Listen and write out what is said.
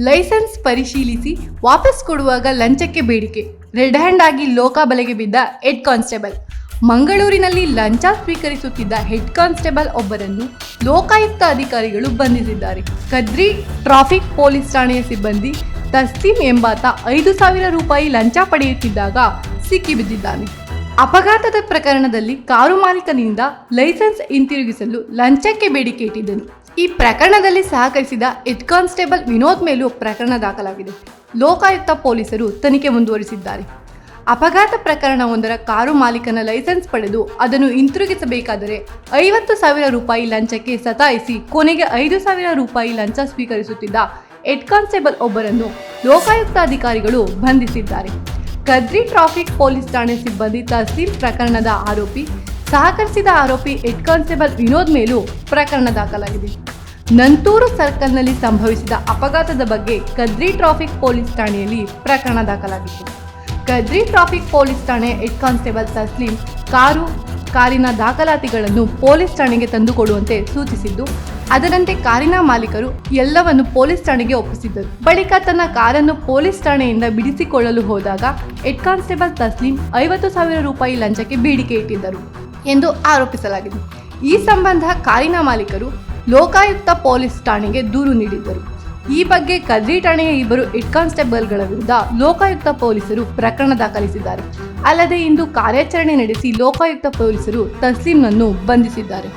Licence ಪರಿಶೀಲಿಸಿ ವಾಪಸ್ ಕೊಡುವಾಗ ಲಂಚಕ್ಕೆ ಬೇಡಿಕೆ. ರೆಡ್ ಹ್ಯಾಂಡ್ ಆಗಿ ಲೋಕಾಬಲೆಗೆ ಬಿದ್ದ ಹೆಡ್ ಕಾನ್ಸ್ಟೇಬಲ್. ಮಂಗಳೂರಿನಲ್ಲಿ ಲಂಚ ಸ್ವೀಕರಿಸುತ್ತಿದ್ದ ಹೆಡ್ ಕಾನ್ಸ್ಟೇಬಲ್ ಒಬ್ಬರನ್ನು ಲೋಕಾಯುಕ್ತ ಅಧಿಕಾರಿಗಳು ಬಂಧಿಸಿದ್ದಾರೆ. ಕದ್ರಿ ಟ್ರಾಫಿಕ್ ಪೊಲೀಸ್ ಠಾಣೆಯ ಸಿಬ್ಬಂದಿ ತಸ್ಲೀಂ ಎಂಬಾತ ಐದು ಸಾವಿರ ರೂಪಾಯಿ ಲಂಚ ಪಡೆಯುತ್ತಿದ್ದಾಗ ಸಿಕ್ಕಿಬಿದ್ದಿದ್ದಾನೆ. ಅಪಘಾತದ ಪ್ರಕರಣದಲ್ಲಿ ಕಾರು ಮಾಲೀಕನಿಂದ ಲೈಸೆನ್ಸ್ ಹಿಂತಿರುಗಿಸಲು ಲಂಚಕ್ಕೆ ಬೇಡಿಕೆ ಇಟ್ಟಿದ್ದನು ಈ ಪ್ರಕರಣದಲ್ಲಿ ಸಹಕರಿಸಿದ ಹೆಡ್ ಕಾನ್ಸ್ಟೇಬಲ್ ವಿನೋದ್ ಮೇಲೂ ಪ್ರಕರಣ ದಾಖಲಾಗಿದೆ. ಲೋಕಾಯುಕ್ತ ಪೊಲೀಸರು ತನಿಖೆ ಮುಂದುವರಿಸಿದ್ದಾರೆ. ಅಪಘಾತ ಪ್ರಕರಣವೊಂದರ ಕಾರು ಮಾಲೀಕನ ಲೈಸೆನ್ಸ್ ಪಡೆದು ಅದನ್ನು ಹಿಂತಿರುಗಿಸಬೇಕಾದರೆ ಐವತ್ತು ಸಾವಿರ ರೂಪಾಯಿ ಲಂಚಕ್ಕೆ ಸತಾಯಿಸಿ ಕೊನೆಗೆ ಐದು ಸಾವಿರ ರೂಪಾಯಿ ಲಂಚ ಸ್ವೀಕರಿಸುತ್ತಿದ್ದ ಹೆಡ್ ಕಾನ್ಸ್ಟೇಬಲ್ ಒಬ್ಬರನ್ನು ಲೋಕಾಯುಕ್ತ ಅಧಿಕಾರಿಗಳು ಬಂಧಿಸಿದ್ದಾರೆ. ಕದ್ರಿ ಟ್ರಾಫಿಕ್ ಪೊಲೀಸ್ ಠಾಣೆ ಸಿಬ್ಬಂದಿ ತಹಸೀಲ್ ಪ್ರಕರಣದ ಆರೋಪಿ, ಸಹಕರಿಸಿದ ಆರೋಪಿ ಹೆಡ್ ಕಾನ್ಸ್ಟೇಬಲ್ ವಿನೋದ್ ಮೇಲೂ ಪ್ರಕರಣ ದಾಖಲಾಗಿದೆ. ನಂತೂರು ಸರ್ಕಲ್ನಲ್ಲಿ ಸಂಭವಿಸಿದ ಅಪಘಾತದ ಬಗ್ಗೆ ಕದ್ರಿ ಟ್ರಾಫಿಕ್ ಪೊಲೀಸ್ ಠಾಣೆಯಲ್ಲಿ ಪ್ರಕರಣ ದಾಖಲಾಗಿತ್ತು. ಕದ್ರಿ ಟ್ರಾಫಿಕ್ ಪೊಲೀಸ್ ಠಾಣೆ ಹೆಡ್ ಕಾನ್ಸ್ಟೇಬಲ್ ತಸ್ಲೀಂ ಕಾರು ಕಾರಿನ ದಾಖಲಾತಿಗಳನ್ನು ಪೊಲೀಸ್ ಠಾಣೆಗೆ ತಂದುಕೊಡುವಂತೆ ಸೂಚಿಸಿದ್ದು, ಅದರಂತೆ ಕಾರಿನ ಮಾಲೀಕರು ಎಲ್ಲವನ್ನು ಪೊಲೀಸ್ ಠಾಣೆಗೆ ಒಪ್ಪಿಸಿದ್ದರು. ಬಳಿಕ ತನ್ನ ಕಾರನ್ನು ಪೊಲೀಸ್ ಠಾಣೆಯಿಂದ ಬಿಡಿಸಿಕೊಳ್ಳಲು ಹೋದಾಗ ಹೆಡ್ ಕಾನ್ಸ್ಟೇಬಲ್ ತಸ್ಲೀಂ ಐವತ್ತು ಸಾವಿರ ರೂಪಾಯಿ ಲಂಚಕ್ಕೆ ಬೇಡಿಕೆ ಇಟ್ಟಿದ್ದರು ಎಂದು ಆರೋಪಿಸಲಾಗಿದೆ. ಈ ಸಂಬಂಧ ಕಾರಿನ ಮಾಲೀಕರು ಲೋಕಾಯುಕ್ತ ಪೊಲೀಸ್ ಠಾಣೆಗೆ ದೂರು ನೀಡಿದ್ದರು. ಈ ಬಗ್ಗೆ ಕದ್ರಿ ಠಾಣೆಯ ಇಬ್ಬರು ಹೆಡ್ ಕಾನ್ಸ್ಟೇಬಲ್ಗಳ ವಿರುದ್ಧ ಲೋಕಾಯುಕ್ತ ಪೊಲೀಸರು ಪ್ರಕರಣ ದಾಖಲಿಸಿದ್ದಾರೆ. ಅಲ್ಲದೆ ಇಂದು ಕಾರ್ಯಾಚರಣೆ ನಡೆಸಿ ಲೋಕಾಯುಕ್ತ ಪೊಲೀಸರು ತಸ್ಲೀಂನನ್ನು ಬಂಧಿಸಿದ್ದಾರೆ.